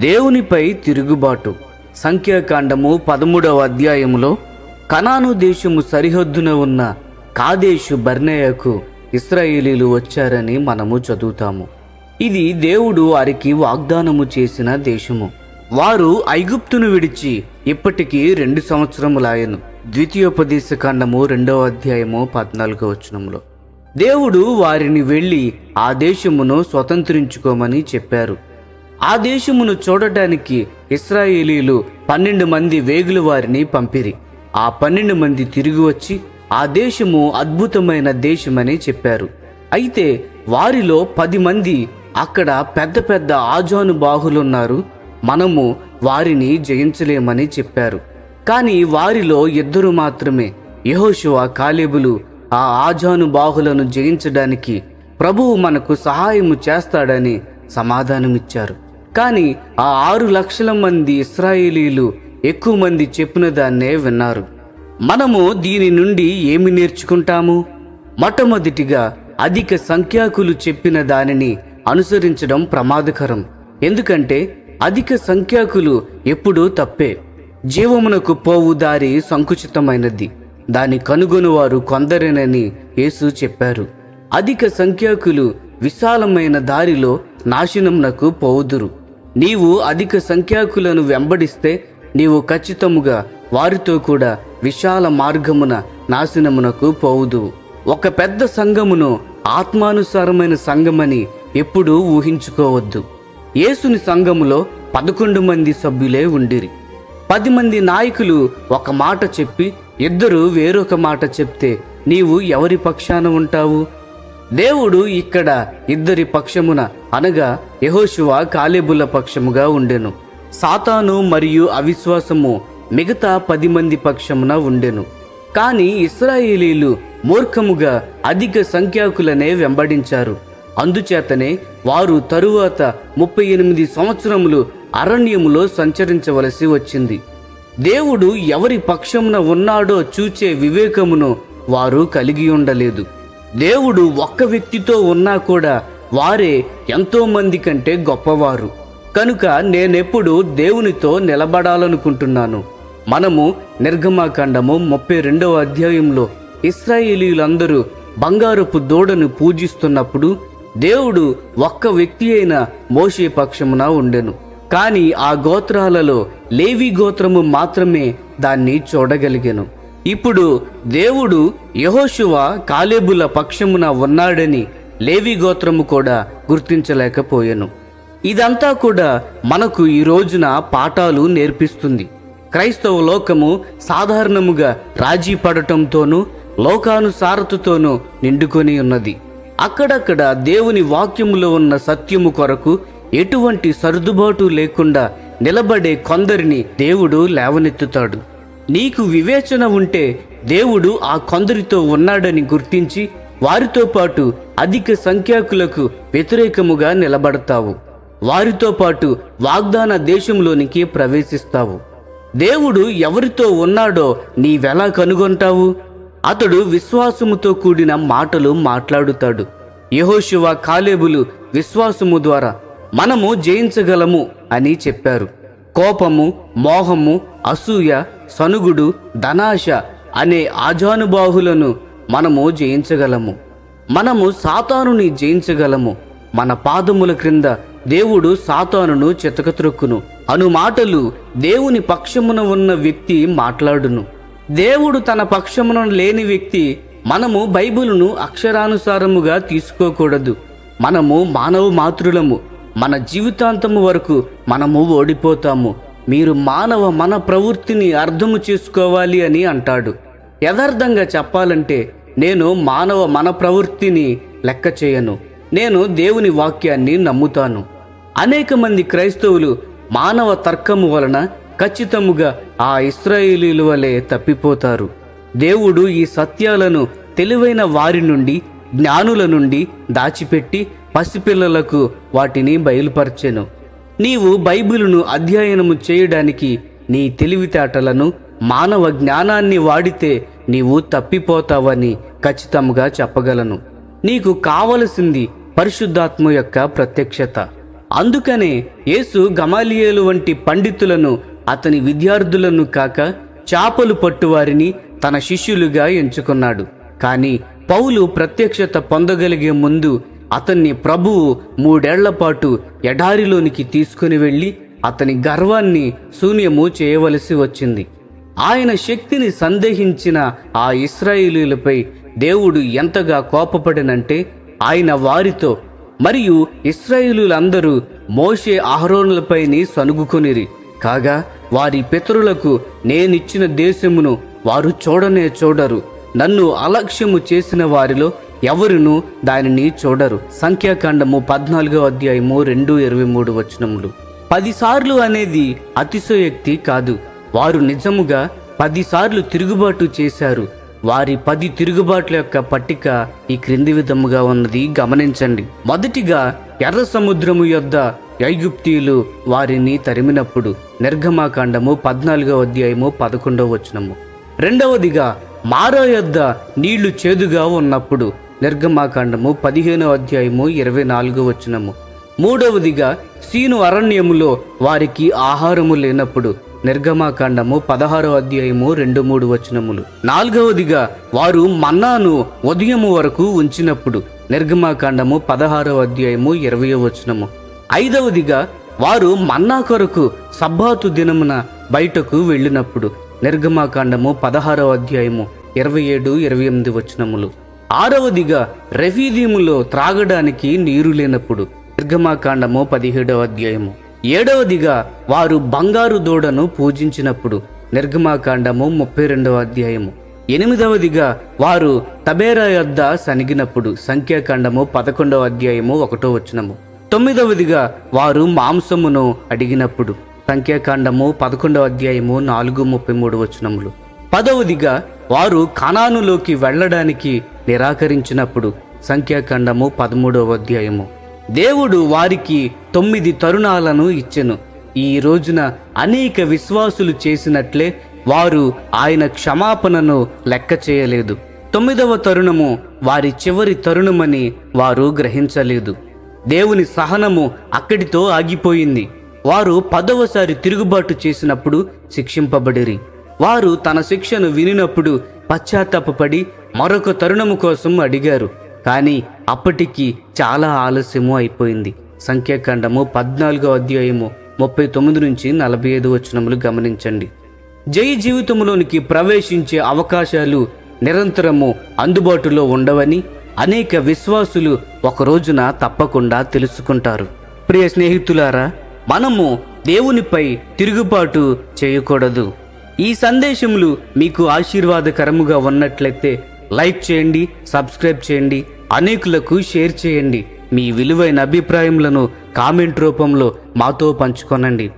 దేవునిపై తిరుగుబాటు. సంఖ్యాకాండము పదమూడవ అధ్యాయములో కనాను దేశము సరిహద్దున ఉన్న కాదేశు బర్నేయకు ఇస్రాయేలీలు వచ్చారని మనము చదువుతాము. ఇది దేవుడు వారికి వాగ్దానము చేసిన దేశము. వారు ఐగుప్తును విడిచి ఇప్పటికీ రెండు సంవత్సరములాయను. ద్వితీయోపదేశ కాండము రెండవ అధ్యాయము పద్నాలుగో వచనంలో దేవుడు వారిని వెళ్ళి ఆ దేశమును స్వతంత్రించుకోమని చెప్పారు. ఆ దేశమును చూడటానికి ఇస్రాయేలీలు పన్నెండు మంది వేగుల వారిని పంపిరి. ఆ పన్నెండు మంది తిరిగి వచ్చి ఆ దేశము అద్భుతమైన దేశమని చెప్పారు. అయితే వారిలో పది మంది అక్కడ పెద్ద పెద్ద ఆజాను బాహులున్నారు. మనము వారిని జయించలేమని చెప్పారు. కానీ వారిలో ఇద్దరు మాత్రమే. యహోశివ కాలేబులు ఆ ఆజాను బాహులను జయించడానికి ప్రభువు మనకు సహాయము చేస్తాడని సమాధానమిచ్చారు. కానీ ఆ ఆరు లక్షల మంది ఇస్రాయేలీలు ఎక్కువ మంది చెప్పిన దాన్నే విన్నారు. మనము దీని నుండి ఏమి నేర్చుకుంటాము? మొట్టమొదటిగా అధిక సంఖ్యాకులు చెప్పిన దానిని అనుసరించడం ప్రమాదకరం. ఎందుకంటే అధిక సంఖ్యాకులు ఎప్పుడూ తప్పే. జీవమునకు పోవు దారి సంకుచితమైనది. దాని కనుగొనువారు కొందరేనని యేసు చెప్పారు. అధిక సంఖ్యాకులు విశాలమైన దారిలో నాశనంనకు పోవుదురు. నీవు అధిక సంఖ్యాకులను వెంబడిస్తే నీవు ఖచ్చితముగా వారితో కూడా విశాల మార్గమున నాశనమునకు పోవుదు ఒక పెద్ద సంఘమును ఆత్మానుసారమైన సంఘమని ఎప్పుడూ ఊహించుకోవద్దు. యేసుని సంఘములో పదకొండు మంది సభ్యులే ఉండిరి. పది మంది నాయకులు ఒక మాట చెప్పి ఇద్దరు వేరొక మాట చెప్తే నీవు ఎవరి పక్షాన ఉంటావు? దేవుడు ఇక్కడ ఇద్దరి పక్షమున అనగా యెహోషువ కాలేబుల పక్షముగా ఉండెను. సాతాను మరియు అవిశ్వాసము మిగతా పది మంది పక్షమున ఉండెను. కానీ ఇస్రాయేలీలు మూర్ఖముగా అధిక సంఖ్యాకులనే వెంబడించారు. అందుచేతనే వారు తరువాత ముప్పై ఎనిమిది సంవత్సరములు అరణ్యములో సంచరించవలసి వచ్చింది. దేవుడు ఎవరి పక్షమున ఉన్నాడో చూచే వివేకమును వారు కలిగి ఉండలేదు. దేవుడు ఒక్క వ్యక్తితో ఉన్నా కూడా వారే ఎంతో మంది కంటే గొప్పవారు. కనుక నేనెప్పుడు దేవునితో నిలబడాలనుకుంటున్నాను. మనము నిర్గమాకాండము ముప్పై రెండవ అధ్యాయంలో ఇస్రాయేలీలందరూ బంగారపు దూడను పూజిస్తున్నప్పుడు దేవుడు ఒక్క వ్యక్తి అయిన మోషే పక్షమున ఉండెను. కానీ ఆ గోత్రాలలో లేవి గోత్రము మాత్రమే దాన్ని చూడగలిగాను. ఇప్పుడు దేవుడు యహోశువ కాలేబుల పక్షమున ఉన్నాడని లేవి గోత్రము కూడా గుర్తించలేకపోయాను. ఇదంతా కూడా మనకు ఈ రోజున పాఠాలు నేర్పిస్తుంది. క్రైస్తవ లోకము సాధారణముగా రాజీ పడటంతోనూ లోకానుసారతతోనూ నిండుకొని ఉన్నది. అక్కడక్కడ దేవుని వాక్యములో ఉన్న సత్యము కొరకు ఎటువంటి సర్దుబాటు లేకుండా నిలబడే కొందరిని దేవుడు లేవనెత్తుతాడు. నీకు వివేచన ఉంటే దేవుడు ఆ కొందరితో ఉన్నాడని గుర్తించి వారితో పాటు అధిక సంఖ్యాకులకు వ్యతిరేకముగా నిలబడతావు. వారితో పాటు వాగ్దాన దేశంలోనికి ప్రవేశిస్తావు. దేవుడు ఎవరితో ఉన్నాడో నీవెలా కనుగొంటావు? అతడు విశ్వాసముతో కూడిన మాటలు మాట్లాడుతాడు. యహోశివ కాలేబులు విశ్వాసము ద్వారా మనము జయించగలము అని చెప్పారు. కోపము మోహము అసూయ సనుగుడు ధనాశ అనే ఆజానుబాహులను మనము జయించగలము. మనము సాతానుని జయించగలము. మన పాదముల క్రింద దేవుడు సాతానును చితకత్రొక్కును. అను మాటలు దేవుని పక్షమున ఉన్న వ్యక్తి మాట్లాడును. దేవుడు తన పక్షమున లేని వ్యక్తి మనము బైబిలును అక్షరానుసారముగా తీసుకోకూడదు. మనము మానవ మాతృలము. మన జీవితాంతము వరకు మనము ఓడిపోతాము. మీరు మానవ మన ప్రవృత్తిని అర్థము చేసుకోవాలి అని అంటాడు. యథార్థంగా చెప్పాలంటే నేను మానవ మన ప్రవృత్తిని లెక్క చేయను. నేను దేవుని వాక్యాన్ని నమ్ముతాను. అనేక మంది క్రైస్తవులు మానవ తర్కము వలన ఖచ్చితముగా ఆ ఇస్రాయేలీల వలె తప్పిపోతారు. దేవుడు ఈ సత్యాలను తెలివైన వారి నుండి జ్ఞానుల నుండి దాచిపెట్టి పసిపిల్లలకు వాటిని బయలుపరచెను. నీవు బైబిలును అధ్యయనము చేయడానికి నీ తెలివితేటలను మానవ జ్ఞానాన్ని వాడితే నీవు తప్పిపోతావని ఖచ్చితంగా చెప్పగలను. నీకు కావలసింది పరిశుద్ధాత్మ యొక్క ప్రత్యక్షత. అందుకనే యేసు గమాలియేలు వంటి పండితులను అతని విద్యార్థులను కాక చేపలు పట్టువారిని తన శిష్యులుగా ఎంచుకున్నాడు. కానీ పౌలు ప్రత్యక్షత పొందగలిగే ముందు అతన్ని ప్రభువు మూడేళ్ళ పాటు ఎడారిలోనికి తీసుకుని వెళ్ళి అతని గర్వాన్ని శూన్యము చేయవలసి వచ్చింది. ఆయన శక్తిని సందేహించిన ఆ ఇస్రాయిలీలపై దేవుడు ఎంతగా కోపపడినంటే ఆయన వారితో మరియు ఇస్రాయిలులందరూ మోషే అహరోనులపైని సనుగుకొనిరి కాగా వారి పితరులకు నేనిచ్చిన దేశమును వారు చూడనే చూడరు. నన్ను అలక్ష్యము చేసిన వారిలో ఎవరును దానిని చూడరు. సంఖ్యాకాండము పద్నాలుగో అధ్యాయము రెండు ఇరవై మూడు వచనములు. పదిసార్లు అనేది అతిశయోక్తి కాదు. వారు నిజముగా పదిసార్లు తిరుగుబాటు చేశారు. వారి పది తిరుగుబాట్ల యొక్క పట్టిక ఈ క్రింది విధముగా ఉన్నది. గమనించండి. మొదటిగా ఎర్ర సముద్రము యొద్ద ఐగుప్తీయులు వారిని తరిమినప్పుడు నిర్గమాకాండము పద్నాలుగో అధ్యాయము పదకొండవ వచనము. రెండవదిగా మారా యొద్ద నీళ్ళు చేదుగా ఉన్నప్పుడు నిర్గమాకాండము పదిహేనో అధ్యాయము ఇరవై నాలుగో వచనము. మూడవదిగా సీను అరణ్యములో వారికి ఆహారము లేనప్పుడు నిర్గమాకాండము పదహారో అధ్యాయము రెండు మూడు వచనములు. నాలుగవదిగా వారు మన్నాను ఉదయము వరకు ఉంచినప్పుడు నిర్గమాకాండము పదహారో అధ్యాయము ఇరవయో వచనము. ఐదవదిగా వారు మన్నా కొరకు సబ్బాతు దినమున బయటకు వెళ్ళినప్పుడు నిర్గమాకాండము పదహారో అధ్యాయము ఇరవై ఏడు ఇరవై ఎనిమిది వచనములు. ఆరవదిగా రెఫీదీములో త్రాగడానికి నీరు లేనప్పుడు నిర్గమాకాండము పదిహేడవ అధ్యాయము. ఏడవదిగా వారు బంగారు దూడను పూజించినప్పుడు నిర్గమాకాండము ముప్పై రెండవ అధ్యాయము. ఎనిమిదవదిగా వారు తబేరా యొద్ద సనిగినప్పుడు సంఖ్యాకాండము పదకొండవ అధ్యాయము ఒకటో వచనము. తొమ్మిదవదిగా వారు మాంసమును అడిగినప్పుడు సంఖ్యాకాండము పదకొండవ అధ్యాయము నాలుగు ముప్పై మూడు వచనములు. పదవదిగా వారు కణానులోకి వెళ్ళడానికి నిరాకరించినప్పుడు సంఖ్యాఖండము పదమూడవ అధ్యాయము. దేవుడు వారికి తొమ్మిది తరుణాలను ఇచ్చెను. ఈ రోజున అనేక విశ్వాసులు చేసినట్లే వారు ఆయన క్షమాపణను లెక్క చేయలేదు. తొమ్మిదవ తరుణము వారి చివరి తరుణమని వారు గ్రహించలేదు. దేవుని సహనము అక్కడితో ఆగిపోయింది. వారు పదవసారి తిరుగుబాటు చేసినప్పుడు శిక్షింపబడిరి. వారు తన శిక్షను వినినప్పుడు పశ్చాత్తాపడి మరొక తరుణము కోసం అడిగారు. కానీ అప్పటికి చాలా ఆలస్యము అయిపోయింది. సంఖ్యాకాండము పద్నాలుగో అధ్యాయము ముప్పై తొమ్మిది నుంచి నలభై ఐదు వచనములు గమనించండి. జై జీవితంలోనికి ప్రవేశించే అవకాశాలు నిరంతరము అందుబాటులో ఉండవని అనేక విశ్వాసులు ఒక రోజున తప్పకుండా తెలుసుకుంటారు. ప్రియ స్నేహితులారా మనము దేవునిపై తిరుగుబాటు చేయకూడదు. ఈ సందేశములు మీకు ఆశీర్వాదకరముగా ఉన్నట్లయితే లైక్ చేయండి సబ్స్క్రైబ్ చేయండి అనేకులకు షేర్ చేయండి. మీ విలువైన అభిప్రాయములను కామెంట్ రూపంలో మాతో పంచుకొనండి.